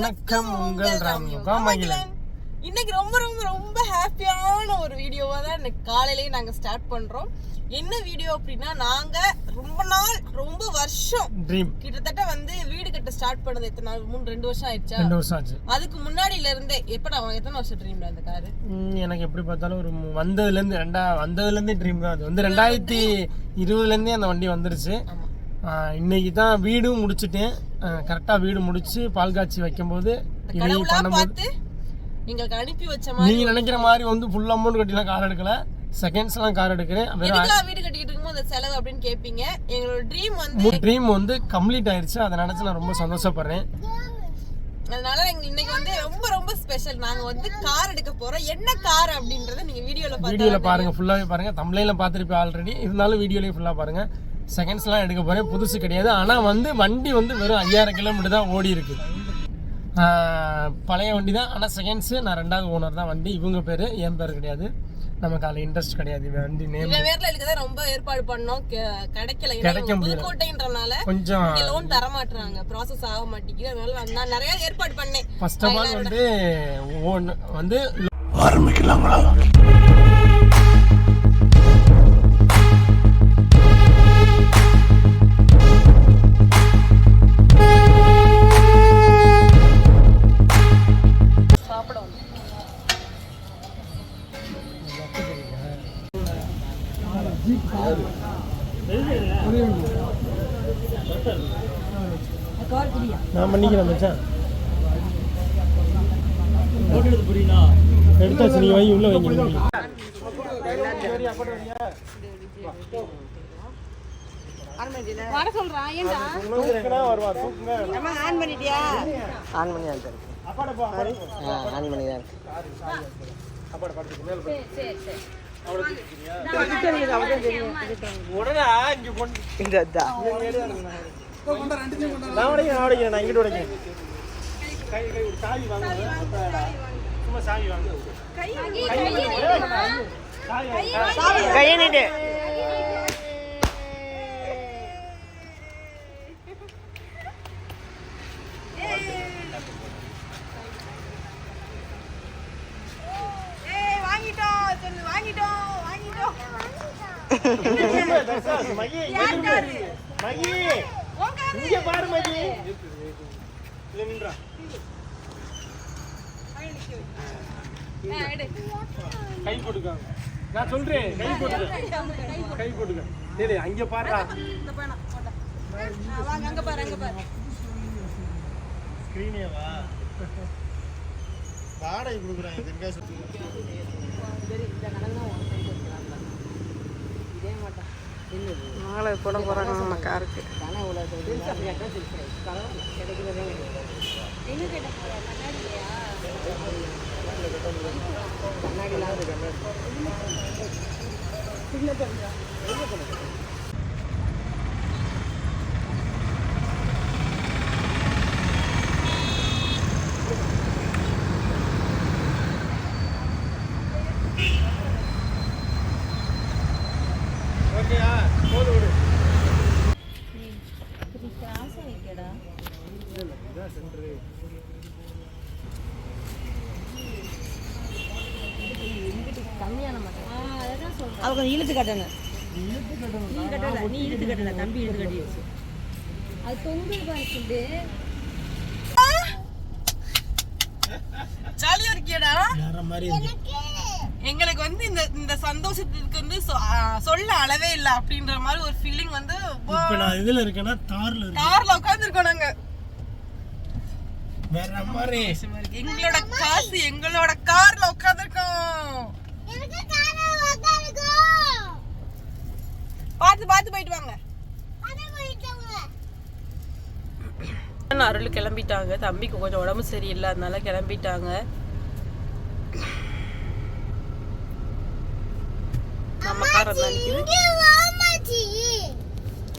வணக்கம் உங்கள் ராம்யோகா மகிழன். இன்னைக்கு ரொம்ப ரொம்ப ரொம்ப ஹாப்பியான ஒரு வீடியோவா தான் இன்னைக்கு காலையிலேயே நாங்க ஸ்டார்ட் பண்றோம். என்ன வீடியோ அப்படின்னா நாங்க ரொம்ப நாள் ரொம்ப வருஷம் ட்ரீம் கிட்டத்தட்ட வந்து வீடு கட்ட ஸ்டார்ட் பண்ணது எத்தனை நாள்? மூணு ரெண்டு வருஷம் ஆயிடுச்சா? ரெண்டு வருஷம் ஆச்சு. அதுக்கு முன்னாடில இருந்தே எப்ப நான் எத்தனை வருஷம் ட்ரீம்ல அந்த காரு? எனக்கு எப்படி பார்த்தாலும் ஒரு மு- வந்ததுலேருந்து ரெண்டா வந்ததுலேருந்தே ட்ரீம் தான் அது. வந்து ரெண்டாயிரத்தி இருபதுலேருந்தே அந்த வண்டி வந்துருச்சு. ஆமா. இன்னைக்கு தான் வீடும் முடிச்சிட்டேன். கரெக்டாக வீடு முடிச்சு பால் காய்ச்சி வைக்கும்போது இதையும் பண்ணும்போது எங்களுக்கு அனுப்பி வச்ச மாதிரி நீங்க நினைக்கிற மாதிரி வந்து ஃபுல் அமௌண்ட் கட்டிலாம் கார் எடுக்கல. செகண்ட்ஸ்லாம் கார் எடுக்கிறேன். வீடு கட்டிக்கிட்டு இருக்கும்போது அந்த செலவு அப்படின்னு கேட்பீங்க எங்களோட ட்ரீம் வந்து ட்ரீம் வந்து கம்ப்ளீட் ஆயிருச்சு. அதை நினைச்சு நான் ரொம்ப சந்தோஷப்படுறேன். அதனால எங்க இன்னைக்கு வந்து ரொம்ப ரொம்ப ஸ்பெஷல் நாங்க வந்து கார் எடுக்க போறோம். என்ன கார் அப்படின்றத நீங்க வீடியோல வீடியோல பாருங்க. ஃபுல்லாவே பாருங்க. தமிழ்ல பார்த்துருப்பேன் ஆல்ரெடி இருந்தாலும் வீடியோலயும் ஃபுல்லா பாருங்க. செகண்ட்ஸ்லாம் எடுக்க போறேன். புதுசு கிடையாது. ஆனா வந்து வண்டி வந்து வெறும் ஐயாயிரம் கிலோமீட்டர் தான் ஓடி இருக்கு. ஆஹ் பழைய வண்டி தான். ஆனால் செகண்ட்ஸு நான் ரெண்டாவது ஓனர் தான். வண்டி இவங்க பேர் என் பேர் கிடையாது. நமக்கு அதில் இன்ட்ரெஸ்ட் கிடையாது. இந்த வண்டி நேம் பேர்ல இருக்கதான் ரொம்ப ஏற்பாடு பண்ணோம். கெ- கிடைக்கல. கிடைக்க. புதுக்கோட்டைன்றனால கொஞ்சம் லோன் தர மாட்டாங்க ப்ராசஸ் ஆக மாட்டேங்குது. அதனால நான் நிறைய ஏற்பாடு பண்ணேன். ஃபர்ஸ்ட் ஆஃப் ஆல் வந்து ஓன் வந்து சாப்பிட பண்ணிக்கிறேன் மச்சான். எடுத்தாச்சு நீ வை உள்ள வைங்க வர சொல்றான் ஏன்டா வருவா தூக்குங்க ஆன் பண்ணிட்டியா? ஆன் பண்ணி தான் இருக்கு அப்பாட போ. ஆ ஆன் பண்ணி தான் இருக்கு அப்பாட படுத்து மேல சரி சரி உடனே இங்க கொண்டு. இந்த அதான் நான் உடைக்கிறேன் நான் உடைக்கிறேன் நான் இங்கிட்டு உடைக்கிறேன். கை கை ஒரு சாவி வாங்க. சும்மா சாவி வாங்க. சாவி கையை நீட்டு. வாங்கிட்டோம். வாங்கிட்டோம். மகி மகி இங்க பாரு மகி இல்ல நின்றா. கை போட்டுக்காங்க. நான் சொல்றேன். கை போட்டுக்க. கை போட்டுக்க. டேய் டேய், அங்க பாருடா. வாங்க அங்க பாரு அங்க பாரு ஸ்கிரீனே வா வாடகை கொடுக்குறாங்க தென்காசி நாளை போட போறாங்க. நம்ம காருக்கு. ஓகேயா போது விடு அது கொஞ்சம் இழுத்து கட்டணும் ஜாலியா இருக்கியடா. வேற மாதிரி இருக்கு. எங்களுக்கு வந்து இந்த இந்த சந்தோஷத்துக்கு வந்து சொல்ல அளவே இல்ல அப்படின்ற மாதிரி ஒரு ஃபீலிங் வந்து இப்ப நான் இதுல இருக்கேன்னா தார்ல இருக்கேன். கார்ல உட்காந்துருக்கோம் நாங்க. வேற மாதிரி. எங்களோட காசு எங்களோட கார்ல உட்காந்துருக்கோம் பார்த்து பார்த்து போயிட்டு வாங்க. அருள் கிளம்பிட்டாங்க. தம்பிக்கு கொஞ்சம் உடம்பு சரியில்லை அதனால கிளம்பிட்டாங்க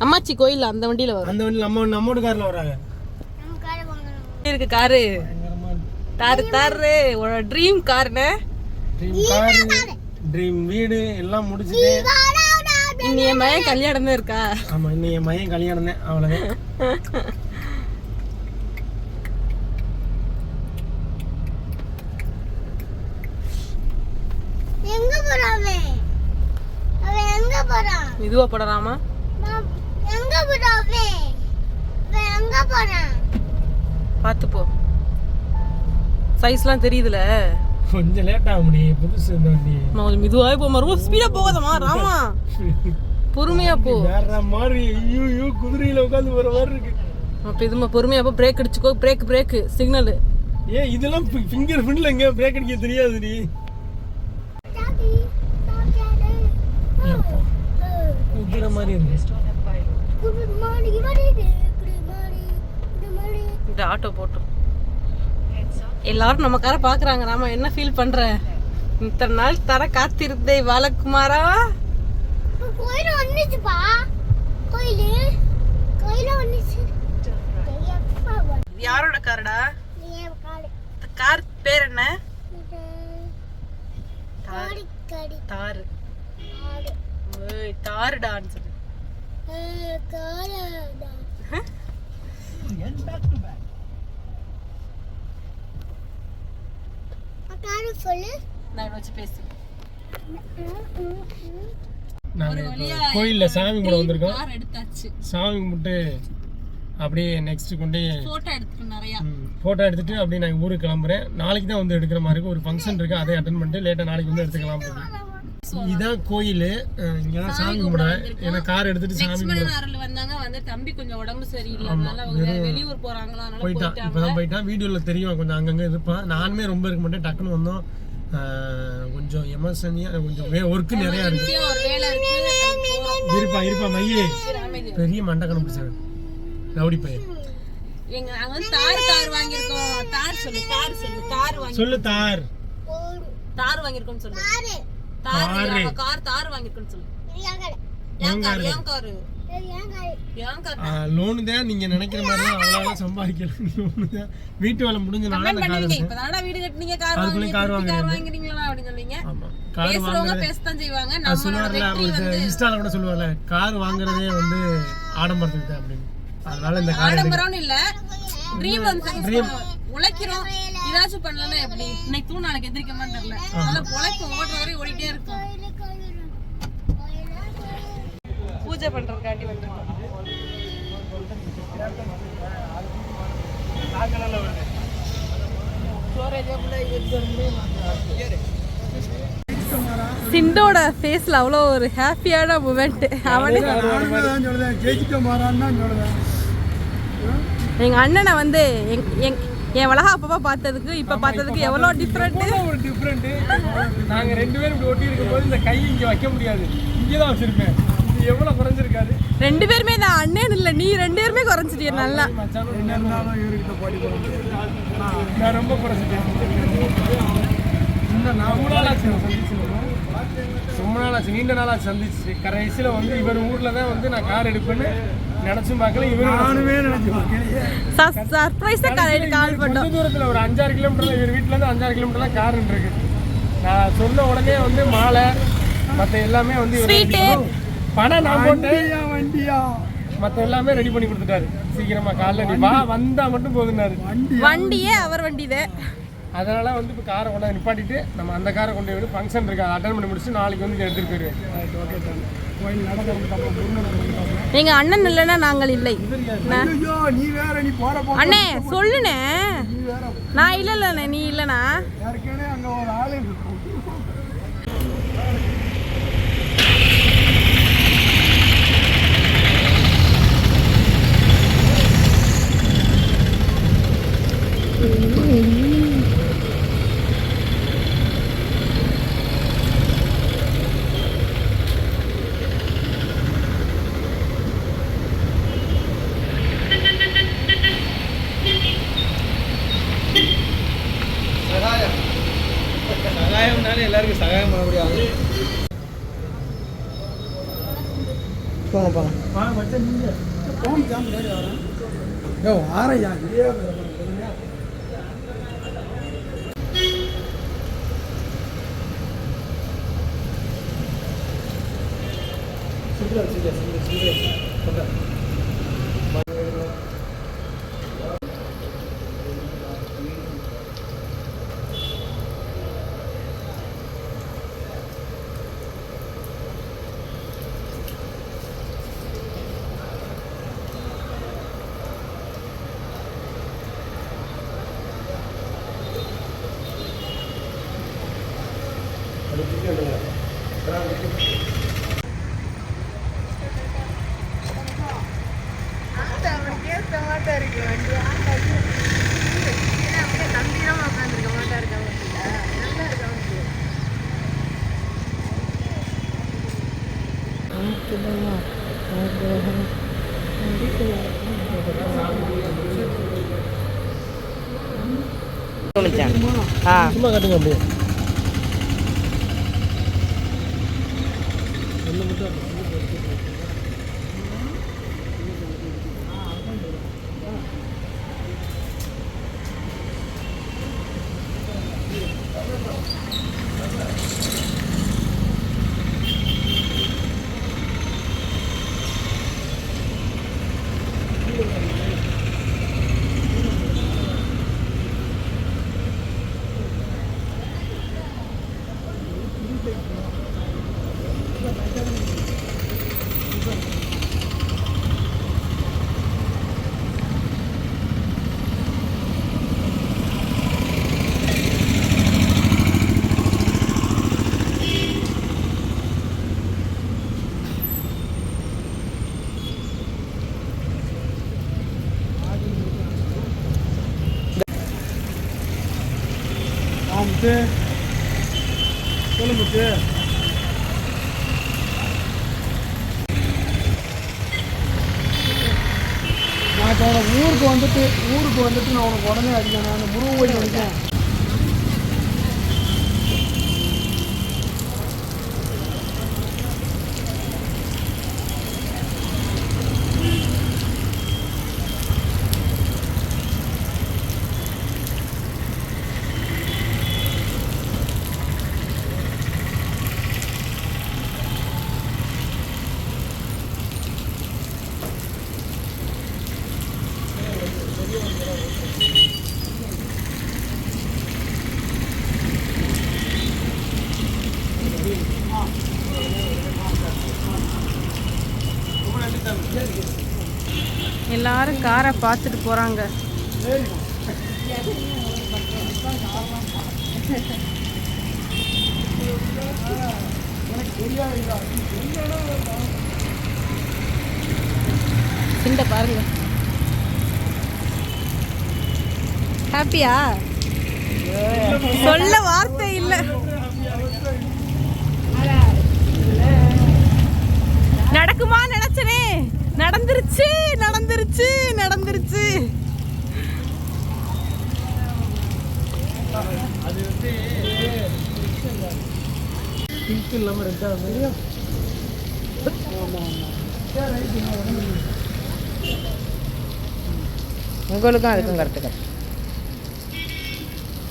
அம்மாச்சி கோயில் அந்த வண்டியில வரும் அந்த வண்டி நம்ம நம்மோட கார்ல வராங்க இருக்கு காரு? தாரு தாரு. ட்ரீம் காருன்னு ட்ரீம் கார் ட்ரீம் வீடு எல்லாம் முடிச்சுட்டு இன்னி என் கல்யாணம் தான் இருக்கா? ஆமா இன்னி என் கல்யாணம் தான் எங்க போறான் அவன்? எங்க போறான்? இதுவா போடறாமா எங்க போறான் எங்க போறான்? பார்த்து போ. சைஸ்லாம் தெரியுதுல. கொஞ்சம் லேட் ஆகும் நீ புதுசு இந்த வண்டி நான் கொஞ்சம் மெதுவாகவே போமா ரொம்ப ஸ்பீடா போகாதம்மா ராமா. பொறுமையா போ. வேற மாதிரி ஐயோ ஐயோ குதிரையில உட்காந்து போற மாதிரி இருக்கு. அப்ப இதுமா பொறுமையா போ பிரேக் அடிச்சுக்கோ பிரேக் பிரேக் சிக்னல் ஏன் இதெல்லாம் ஃபிங்கர் பிரிண்ட்ல எங்க பிரேக் அடிக்க தெரியாது நீ குதிரை மாதிரி இருக்கு. இந்த ஆட்டோ போட்டோம் எல்லாரும் நம்ம காரை பாக்குறாங்க நாம என்ன ஃபீல் பண்ற? இத்தனை நாள் தர காத்திருந்தே பாலகுமாரா. கோயில் வந்துச்சுப்பா. கோயில்? கோயில் வந்துச்சு. யாரோட காருடா? கார். பேர் என்ன? காடி காடி தாரு. காடு ஏய் தாருடான்னு சொல்லு. காடா சொல்லு. நான் வச்சு பேசு நாங்க கோயில்ல சாமி கும்பிட வந்திருக்கோம். கார் எடுத்தாச்சு. சாமி கும்பிட்டு அப்படியே நெக்ஸ்ட் கொண்டு போட்டோ நிறையா. எடுத்துட்டு அப்படியே நான் ஊருக்கு கிளம்புறேன். நாளைக்கு தான் வந்து எடுக்கிற மாதிரி இருக்கு. ஒரு ஃபங்க்ஷன் இருக்கு. அதை அட்டன் பண்ணிட்டு லேட்டாக நாளைக்கு வந்து எடுத்துக்கலாம். அப்படின்னு. இதான் கோயில். இங்கே தான் சாமி கும்பிடுவேன் ஏன்னா கார் எடுத்துட்டு சாமி கும்பிட. வந்தாங்க. வந்து தம்பி கொஞ்சம் உடம்பு சரியில்லை. அதனால அவங்க வெளியூர் போறாங்களா அதனால போயிட்டான் இப்போதான் போயிட்டான் வீடியோவில் தெரியும். கொஞ்சம் அங்கங்கே இருப்பான். நானுமே ரொம்ப இருக்க மாட்டேன். டக்குன்னு வந்தோம். கொஞ்சம் எமர்சனியாக கொஞ்சம் ஒர்க்கு நிறையா இருக்கு. இருப்பா இருப்பா மையே. பெரிய மண்டக்கணம் பிடிச்சாங்க ரவுடி பையன். எங்க நாங்க வந்து தார் தார் வாங்கியிருக்கோம். தார் சொல்லு தார் சொல்லு. தார் வாங்கி சொல்லு தார். தார் வாங்கியிருக்கோம் சொல்லு. காரு தார் நம்ம கார் தார் வாங்கியிருக்கோம் சொல்லு. கார்? கார்? லோனு தான் நீங்கள் நினைக்கிற மாதிரி தான் அவ்வளோ சம்பாதிக்கல. லோனு தான். வீட்டு வேலை முடிஞ்சனால அந்த கார் பண்ணுவீங்க இப்பதானடா வீடு கட்டுனீங்க கார் வாங்குனீங்க கார் வாங்குறீங்களா அப்படின்னு சொல்லுவீங்க ஆமாம் கார் பேசுறவங்க பேசத்தான் செய்வாங்க. வெற்றி ஒரு வந்து இன்ஸ்டால கூட சொல்லுவார்ல கார் வாங்குறதே வந்து ஆடம்பரத்துக்கு தான் அப்படின்னு. அதனால இந்த கார் ஆடம்பரம்னு இல்ல. ட்ரீம் வந்து உழைக்கிறோம். ஏதாச்சும் பண்ணலன்னா எப்படி? இன்னைக்கு தூ நாளைக்கு எந்திரிக்கமான்னு தெரியல. அதனால உழைக்கும் ஓடுற வரை ஓடிட்டே இருக்கும். பூஜை பண்றதுக்காண்டி வந்துருக்கோம் சிண்டோட ஃபேஸ்ல அவ்வளோ ஒரு ஹாப்பியான மூமெண்ட் அவனே எங்க அண்ணனை வந்து எங்- என் வளகா அப்பப்பா பார்த்ததுக்கு இப்ப பார்த்ததுக்கு எவ்வளோ டிஃப்ரெண்ட் ஒரு டிஃப்ரெண்ட் நாங்க ரெண்டு பேரும் இப்படி ஒட்டி இருக்கும் போது இந்த கை இங்க வைக்க முடியாது. இங்கே தான் வச்சிருப்பேன். இது எவ்வளவு குறைஞ்சிருக்காரு? ரெண்டு பேருமே நான் அண்ணன் இல்ல நீ ரெண்டு பேருமே குறைஞ்சிட்டிய நல்லா. நான் ரொம்ப குறைச்சிட்டேன் ரொம்ப நாளாச்சு நீண்ட நாளாச்சு சந்திச்சு. கடைசியில் வந்து இவர் ஊரில் தான் வந்து நான் கார் எடுப்பேன்னு நினச்சும் பார்க்கல இவர் நானுமே நினச்சி சர்ப்ரைஸா காலையில கால் பண்ணோம். கொஞ்ச தூரத்தில் ஒரு அஞ்சாறு கிலோமீட்டர்ல இவர் வீட்டிலேருந்து அஞ்சாறு கிலோமீட்டர்லாம் கார் இருக்கு நான் சொன்ன உடனே வந்து மாலை மற்ற எல்லாமே வந்து இவர் பணம் நான் போட்டேன். வண்டியா மற்ற எல்லாமே ரெடி பண்ணி கொடுத்துட்டாரு. சீக்கிரமா காலைல நீ வா வந்தா மட்டும் போதுனாரு வண்டியே? அவர் வண்டிதே அதனால வந்து இப்போ காரை கொண்டு வந்து நிப்பாட்டிட்டு நம்ம அந்த காரை கொண்டு போய் ஃபங்க்ஷன் இருக்கு. அதை அட்டன் பண்ணி முடிச்சு நாளைக்கு வந்து இங்க எடுத்துட்டு போயிருவேன். நடக்கிறது எங்க அண்ணன் இல்லைன்னா நாங்கள் இல்லை. நான்- நீ வேற நீ போற போ அண்ணே சொல்லுண்ணே. நான் இல்ல இல்லண்ணே. நீ இல்லனா ஏற்கனவே எல்லாருக்கும் சகாயம் பண்ண முடியாது போங்க போங்க. நீங்க. போன் ஜாம் ஆ. சும்மா காட்டுங்க அப்படியே ஆ முத்து சொல்லு முத்து நான் இப்போ உனக்கு ஊருக்கு வந்துட்டு ஊருக்கு வந்துட்டு நான் உனக்கு உடனே அடிக்கேன் நான் முருகன் கோயில் வந்துட்டேன் எல்லாரும் காரை பார்த்துட்டு போறாங்க. இந்த பாருங்க. ஹாப்பியா சொல்ல வார்த்தை இல்ல. நடக்குமா நினைச்சனே? நடந்துருச்சு நடந்துருச்சு நடந்துருச்சு. அது வந்து பிங்க் உங்களுக்கும் அதுக்கும் கருத்துக்கள்.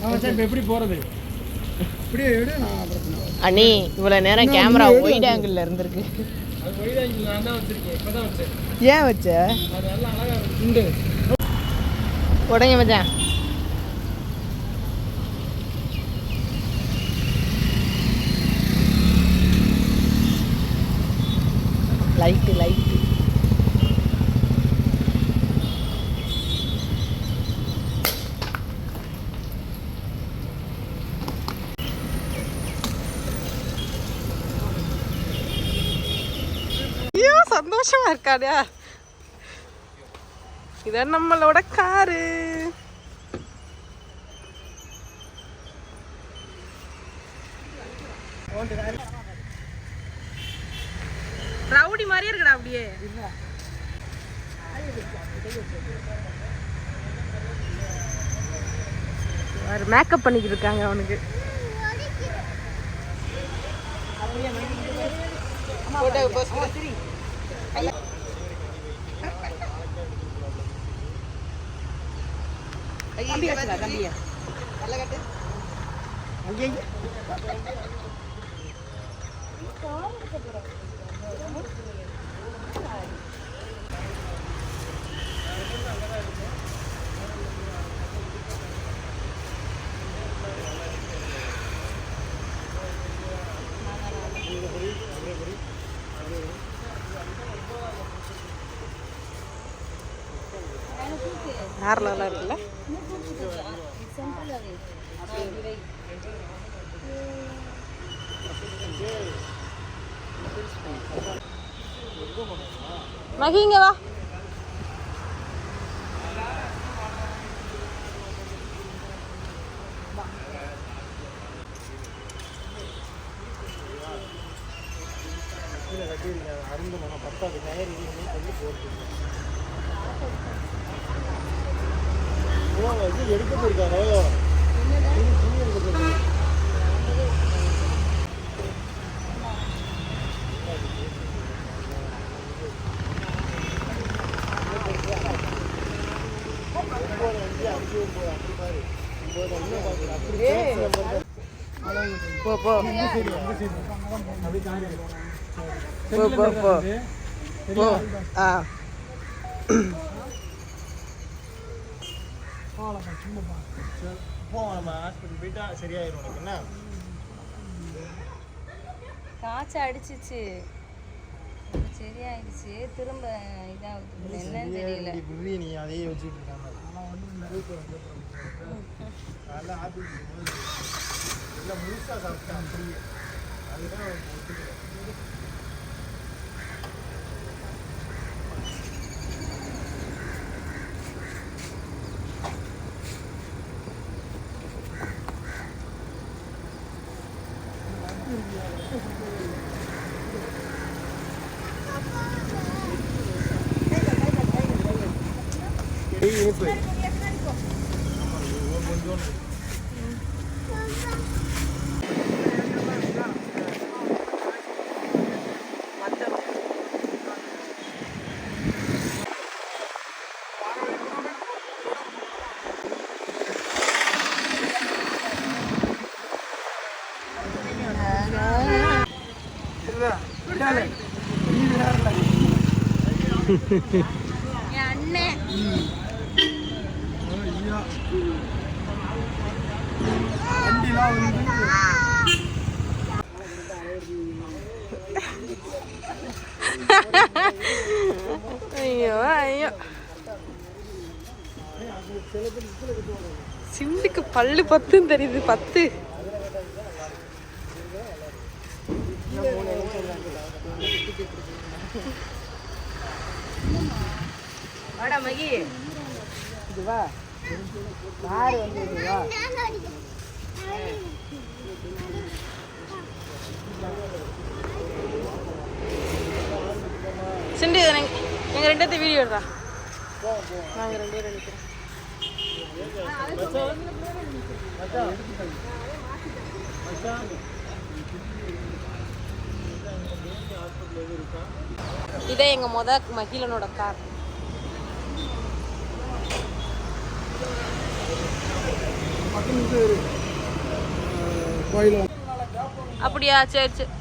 இப்போ எப்படி போகிறது இப்படியே அண்ணி இவ்வளோ நேரம் கேமரா ஒயிட் ஆங்கிளில் இருந்திருக்கு. ஏன் வச்ச? உண்டு உடங்க மச்சான். லைட்டு லைட்டு ஐயோ சந்தோஷமா இருக்காடா இதான் நம்மளோட காரு. ரவுடி மாதிரியே இருக்குடா அப்படியே. மேக்கப் பண்ணிக்கிட்டு இருக்காங்க அவனுக்கு. வேற லெவலாக இருக்குல்ல? மகிங்க வா. எடுக்க போயிருக்காரோ போ போ போ. போ. போ போ ஆ போ. நம்ம ஹாஸ்பிட்டல் போயிட்டா சரியாயிரும். உனக்கு என்ன? காய்ச்சல் அடிச்சிச்சு. சரியாயிடுச்சு. திரும்ப இதாகுது. என்னன்னு தெரியல. நீ அதையே வச்சுட்டு இருக்காம நல்லா ஆப்பிள் இல்லை முழுசாக சாப்பிட்டேன் அப்படியே. அதுதான் ஒத்துக்கிறேன் இனிப்பு என் அண்ணன் ஐயோ ஐயோ சிண்டுக்கு பல்லு பத்துன்னு தெரியுது பத்து வாடா மகி. இது வா. கார் வந்து இது வா. சிண்டு எங்கள் ரெண்டாவது வீடியோ எடுறா. நாங்கள் ரெண்டு பேரும் நிற்கிறோம் இதே எங்கள் மொத மகிழனோட கார் அப்படியா சரி சரி.